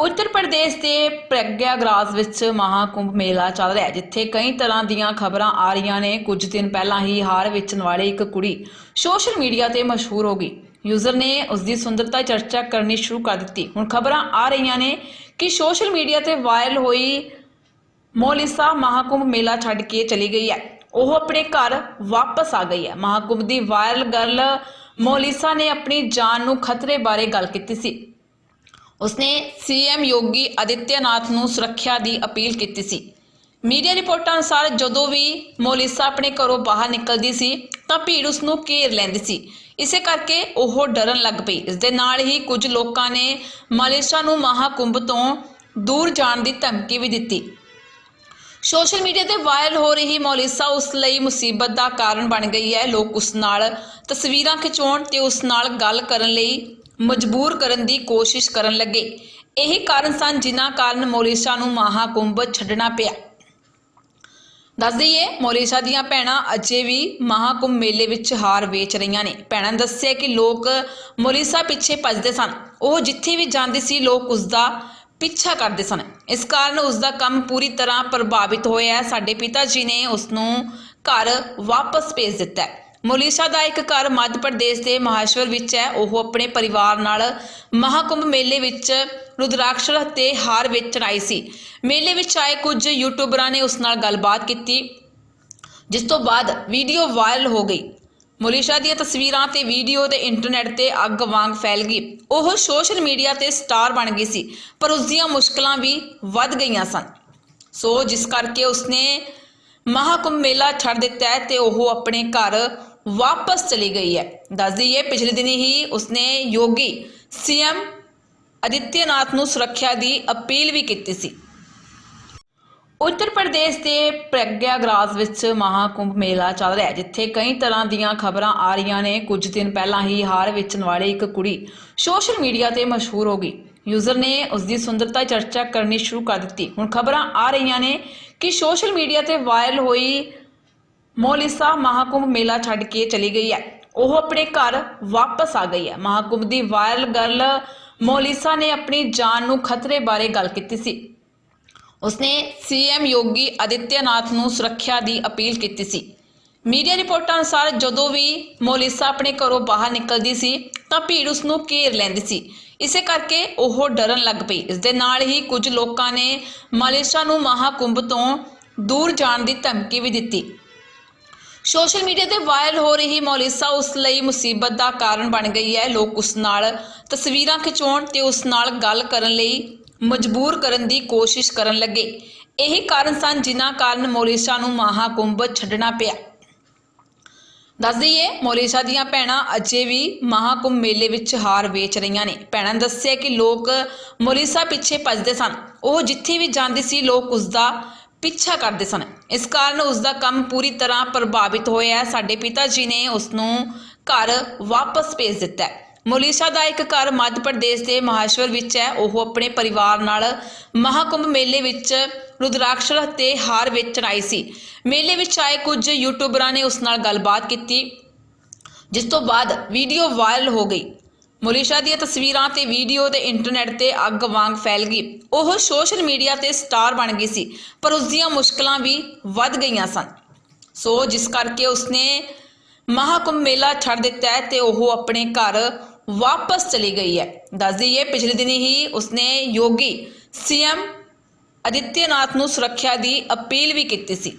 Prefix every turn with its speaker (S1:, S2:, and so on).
S1: ਉੱਤਰ ਪ੍ਰਦੇਸ਼ ਦੇ ਪ੍ਰਗਿਆਗਰਾਜ ਵਿੱਚ ਮਹਾਕੁੰਭ ਮੇਲਾ ਚੱਲ ਰਿਹਾ ਹੈ, ਜਿੱਥੇ ਕਈ ਤਰ੍ਹਾਂ ਦੀਆਂ ਖਬਰਾਂ ਆ ਰਹੀਆਂ ਨੇ। ਕੁਝ ਦਿਨ ਪਹਿਲਾਂ ਹੀ ਹਾਰ ਵੇਚਣ ਵਾਲੀ ਇੱਕ ਕੁੜੀ ਸੋਸ਼ਲ ਮੀਡੀਆ ਤੇ ਮਸ਼ਹੂਰ ਹੋ ਗਈ। ਯੂਜ਼ਰ ਨੇ ਉਸ ਦੀ ਸੁੰਦਰਤਾ ਚਰਚਾ ਕਰਨੀ ਸ਼ੁਰੂ ਕਰ ਦਿੱਤੀ। ਹੁਣ ਖਬਰਾਂ ਆ ਰਹੀਆਂ ਨੇ ਕਿ ਸੋਸ਼ਲ ਮੀਡੀਆ ਤੇ ਵਾਇਰਲ ਹੋਈ ਮੋਲਿਸਾ ਮਹਾਕੁੰਭ ਮੇਲਾ ਛੱਡ ਕੇ ਚਲੀ ਗਈ ਹੈ। ਉਹ ਆਪਣੇ ਘਰ ਵਾਪਸ ਆ ਗਈ ਹੈ। ਮਹਾਕੁੰਭ ਦੀ ਵਾਇਰਲ ਗਰਲ ਮੋਲਿਸਾ ਨੇ ਆਪਣੀ ਜਾਨ ਨੂੰ ਖਤਰੇ ਬਾਰੇ ਗੱਲ ਕੀਤੀ ਸੀ। ਉਸਨੇ ਸੀਐਮ ਯੋਗੀ ਆਦਿੱਤਿਆਨਾਥ ਨੂੰ ਸੁਰੱਖਿਆ ਦੀ ਅਪੀਲ ਕੀਤੀ ਸੀ। ਮੀਡੀਆ ਰਿਪੋਰਟਾਂ ਅਨੁਸਾਰ ਜਦੋਂ ਵੀ ਮੋਲਿਸਾ ਆਪਣੇ ਘਰੋਂ ਬਾਹਰ ਨਿਕਲਦੀ ਸੀ, ਤਾਂ ਭੀੜ ਉਸ ਨੂੰ ਘੇਰ ਲੈਂਦੀ ਸੀ। ਇਸੇ ਕਰਕੇ ਉਹ ਡਰਨ ਲੱਗ ਪਈ। ਇਸ ਦੇ ਨਾਲ ਹੀ ਕੁਝ ਲੋਕਾਂ ਨੇ ਮੋਲਿਸਾ ਨੂੰ ਮਹਾਕੁੰਭ ਤੋਂ ਦੂਰ ਜਾਣ ਦੀ ਧਮਕੀ ਵੀ ਦਿੱਤੀ। ਸੋਸ਼ਲ ਮੀਡੀਆ ਤੇ ਵਾਇਰਲ ਹੋ ਰਹੀ ਮੌਲਿਸਾ ਉਸ ਲਈ ਮੁਸੀਬਤ ਦਾ ਕਾਰਨ ਬਣ ਗਈ ਹੈ। ਲੋਕ ਉਸ ਨਾਲ ਤਸਵੀਰਾਂ ਖਿਚਾਉਣ ਤੇ ਉਸ ਨਾਲ ਗੱਲ ਕਰਨ ਲਈ ਮਜਬੂਰ ਕਰਨ ਦੀ ਕੋਸ਼ਿਸ਼ ਕਰਨ ਲੱਗੇ। ਇਹੀ ਕਾਰਨ ਸਨ ਜਿਨ੍ਹਾਂ ਕਾਰਨ ਮੌਲਿਸਾ ਨੂੰ ਮਹਾਕੁੰਭ ਛੱਡਣਾ ਪਿਆ। ਦੱਸ ਦਈਏ ਮੋਲਿਸਾ ਦੀਆਂ ਭੈਣਾਂ ਅਜੇ ਵੀ ਮਹਾਕੁੰਭ ਮੇਲੇ ਵਿੱਚ ਹਾਰ ਵੇਚ ਰਹੀਆਂ ਨੇ। ਭੈਣਾਂ ਨੇ ਦੱਸਿਆ ਕਿ ਲੋਕ ਮੌਲੀਸਾ ਪਿੱਛੇ ਭੱਜਦੇ ਸਨ। ਉਹ ਜਿੱਥੇ ਵੀ ਜਾਂਦੀ ਸੀ, ਲੋਕ ਉਸ ਦਾ ਪਿੱਛਾ ਕਰਦੇ ਸਨ। ਇਸ ਕਾਰਨ ਉਸ ਦਾ ਕੰਮ ਪੂਰੀ ਤਰ੍ਹਾਂ ਪ੍ਰਭਾਵਿਤ ਹੋਇਆ ਸਾਡੇ ਪਿਤਾ ਜੀ ਨੇ ਉਸ ਨੂੰ ਘਰ ਵਾਪਸ ਭੇਜ ਦਿੱਤਾ ਮੋਲਿਸਾ ਦਾ ਇੱਕ ਘਰ ਮੱਧ ਪ੍ਰਦੇਸ਼ ਦੇ ਮਹਾਸ਼ਵਰ ਵਿੱਚ ਹੈ। ਉਹ ਆਪਣੇ ਪਰਿਵਾਰ ਨਾਲ ਮਹਾਕੁੰਭ ਮੇਲੇ ਵਿੱਚ ਰੁਦਰਾਕਸ਼ਰ ਅਤੇ ਹਾਰ ਵੇਚਣ ਆਈ ਸੀ। ਮੇਲੇ ਵਿੱਚ ਆਏ ਕੁਝ ਯੂਟਿਊਬਰਾਂ ਨੇ ਉਸ ਨਾਲ ਗੱਲਬਾਤ ਕੀਤੀ, ਜਿਸ ਤੋਂ ਬਾਅਦ ਵੀਡੀਓ ਵਾਇਰਲ ਹੋ ਗਈ। ਮੋਲਿਸ਼ਾ ਦੀਆਂ ਤਸਵੀਰਾਂ ਤੇ ਵੀਡੀਓ ਦੇ ਇੰਟਰਨੈਟ ਤੇ ਅੱਗ ਵਾਂਗ ਫੈਲ ਗਈ। ਉਹ ਸੋਸ਼ਲ ਮੀਡੀਆ ਤੇ ਸਟਾਰ ਬਣ ਗਈ ਸੀ, ਪਰ ਉਸ ਦੀਆਂ ਮੁਸ਼ਕਲਾਂ ਵੀ ਵੱਧ ਗਈਆਂ ਸਨ। ਸੋ ਜਿਸ ਕਰਕੇ ਉਸਨੇ ਮਹਾਕੁੰਭ ਮੇਲਾ ਛੱਡ ਦਿੱਤਾ ਹੈ ਤੇ ਉਹ ਆਪਣੇ ਘਰ ਵਾਪਸ ਚਲੀ ਗਈ ਹੈ। ਦੱਸ ਦਈਏ, ਪਿਛਲੇ ਦਿਨੀ ਹੀ ਉਸਨੇ ਯੋਗੀ ਸੀਐਮ ਆਦਿੱਤਿਆਨਾਥ ਨੂੰ ਸੁਰੱਖਿਆ ਦੀ ਅਪੀਲ ਵੀ ਕੀਤੀ ਸੀ। ਉੱਤਰ ਪ੍ਰਦੇਸ਼ ਦੇ ਪ੍ਰਗਿਆਗਰਾਜ ਵਿੱਚ ਮਹਾਕੁੰਭ ਮੇਲਾ ਚੱਲ ਰਿਹਾ ਹੈ, ਜਿੱਥੇ ਕਈ ਤਰ੍ਹਾਂ ਦੀਆਂ ਖਬਰਾਂ ਆ ਰਹੀਆਂ ਨੇ। ਕੁਝ ਦਿਨ ਪਹਿਲਾਂ ਹੀ ਹਾਰ ਵੇਚਣ ਵਾਲੀ ਇੱਕ ਕੁੜੀ ਸੋਸ਼ਲ ਮੀਡੀਆ ਤੇ ਮਸ਼ਹੂਰ ਹੋ ਗਈ। ਯੂਜ਼ਰ ਨੇ ਉਸ ਦੀ ਸੁੰਦਰਤਾ ਚਰਚਾ ਕਰਨੀ ਸ਼ੁਰੂ ਕਰ ਦਿੱਤੀ। ਹੁਣ ਖਬਰਾਂ ਆ ਰਹੀਆਂ ਨੇ ਕਿ ਸੋਸ਼ਲ ਮੀਡੀਆ ਤੇ ਵਾਇਰਲ ਹੋਈ ਮੋਲਿਸਾ ਮਹਾਕੁੰਭ ਮੇਲਾ ਛੱਡ ਕੇ ਚਲੀ ਗਈ ਹੈ। ਉਹ ਆਪਣੇ ਘਰ ਵਾਪਸ ਆ ਗਈ ਹੈ। ਮਹਾਕੁੰਭ ਦੀ ਵਾਇਰਲ ਗਰਲ ਮੋਲਿਸਾ ਨੇ ਆਪਣੀ ਜਾਨ ਨੂੰ ਖਤਰੇ ਬਾਰੇ ਗੱਲ ਕੀਤੀ ਸੀ। ਉਸਨੇ ਸੀਐਮ ਯੋਗੀ ਆਦਿੱਤਿਆਨਾਥ ਨੂੰ ਸੁਰੱਖਿਆ ਦੀ ਅਪੀਲ ਕੀਤੀ ਸੀ। ਮੀਡੀਆ ਰਿਪੋਰਟਾਂ ਅਨੁਸਾਰ ਜਦੋਂ ਵੀ ਮੋਲਿਸਾ ਆਪਣੇ ਘਰੋਂ ਬਾਹਰ ਨਿਕਲਦੀ ਸੀ, ਤਾਂ ਭੀੜ ਉਸ ਨੂੰ ਘੇਰ ਲੈਂਦੀ ਸੀ। ਇਸੇ ਕਰਕੇ ਉਹ ਡਰਨ ਲੱਗ ਪਈ। ਇਸ ਦੇ ਨਾਲ ਹੀ ਕੁਝ ਲੋਕਾਂ ਨੇ ਮੋਲਿਸਾ ਨੂੰ ਮਹਾਕੁੰਭ ਤੋਂ ਦੂਰ ਜਾਣ ਦੀ ਧਮਕੀ ਵੀ ਦਿੱਤੀ। ਸੋਸ਼ਲ ਮੀਡੀਆ ਤੇ ਵਾਇਰਲ ਹੋ ਰਹੀ ਮੌਲਿਸਾ ਉਸ ਲਈ ਮੁਸੀਬਤ ਦਾ ਕਾਰਨ ਬਣ ਗਈ ਹੈ। ਲੋਕ ਉਸ ਨਾਲ ਤਸਵੀਰਾਂ ਖਿਚਾਉਣ ਤੇ ਉਸ ਨਾਲ ਗੱਲ ਕਰਨ ਲਈ ਮਜਬੂਰ ਕਰਨ ਦੀ ਕੋਸ਼ਿਸ਼ ਕਰਨ ਲੱਗੇ। ਇਹੀ ਕਾਰਨ ਸਨ ਜਿਨ੍ਹਾਂ ਕਾਰਨ ਮੌਲਿਸਾ ਨੂੰ ਮਹਾਕੁੰਭ ਛੱਡਣਾ ਪਿਆ। ਦੱਸ ਦਈਏ, ਮੋਲਿਸ਼ਾ ਦੀਆਂ ਭੈਣਾਂ ਅਜੇ ਵੀ ਮਹਾਕੁੰਭ ਮੇਲੇ ਵਿੱਚ ਹਾਰ ਵੇਚ ਰਹੀਆਂ ਨੇ। ਭੈਣਾਂ ਨੇ ਦੱਸਿਆ ਕਿ ਲੋਕ ਮੋਲਿਸ਼ਾ ਪਿੱਛੇ ਭੱਜਦੇ ਸਨ। ਉਹ ਜਿੱਥੇ ਵੀ ਜਾਂਦੀ ਸੀ, ਲੋਕ ਉਸ ਦਾ ਪਿੱਛਾ ਕਰਦੇ ਸਨ। ਇਸ ਕਾਰਨ ਉਸ ਦਾ ਕੰਮ ਪੂਰੀ ਤਰ੍ਹਾਂ ਪ੍ਰਭਾਵਿਤ ਹੋਇਆ। ਸਾਡੇ ਪਿਤਾ ਜੀ ਨੇ ਉਸ ਨੂੰ ਘਰ ਵਾਪਸ ਭੇਜ ਦਿੱਤਾ ਮੋਲੀਸ਼ਾ ਦਾ ਇੱਕ ਘਰ ਮੱਧ ਪ੍ਰਦੇਸ਼ ਦੇ ਮਹਾਸ਼ਵਰ ਵਿੱਚ ਹੈ। ਉਹ ਆਪਣੇ ਪਰਿਵਾਰ ਨਾਲ ਮਹਾਕੁੰਭ ਮੇਲੇ ਵਿੱਚ ਰੁਦਰਾਕਸ਼ਰ ਤੇ ਹਾਰ ਵੇਚਣ ਆਈ ਸੀ। ਮੇਲੇ ਵਿੱਚ ਆਏ ਕੁਝ ਯੂਟਿਊਬਰਾਂ ਨੇ ਉਸ ਨਾਲ ਗੱਲਬਾਤ ਕੀਤੀ, ਜਿਸ ਤੋਂ ਬਾਅਦ ਵੀਡੀਓ ਵਾਇਰਲ ਹੋ ਗਈ। ਮੋਲਿਸ਼ਾ ਦੀਆਂ ਤਸਵੀਰਾਂ ਤੇ ਵੀਡੀਓ ਦੇ ਇੰਟਰਨੈਟ ਤੇ ਅੱਗ ਵਾਂਗ ਫੈਲ ਗਈ। ਉਹ ਸੋਸ਼ਲ ਮੀਡੀਆ ਤੇ ਸਟਾਰ ਬਣ ਗਈ ਸੀ, ਪਰ ਉਸ ਦੀਆਂ ਮੁਸ਼ਕਲਾਂ ਵੀ ਵੱਧ ਗਈਆਂ ਸਨ। ਸੋ ਜਿਸ ਕਰਕੇ ਉਸਨੇ ਮਹਾਕੁੰਭ ਮੇਲਾ ਛੱਡ ਦਿੱਤਾ ਹੈ ਤੇ ਉਹ ਆਪਣੇ ਘਰ ਵਾਪਸ ਚਲੀ ਗਈ ਹੈ। ਦੱਸ ਦਈਏ, ਪਿਛਲੇ ਦਿਨੀ ਹੀ ਉਸਨੇ ਯੋਗੀ ਸੀਐਮ ਆਦਿੱਤਿਆਨਾਥ ਨੂੰ ਸੁਰੱਖਿਆ ਦੀ ਅਪੀਲ ਵੀ ਕੀਤੀ ਸੀ।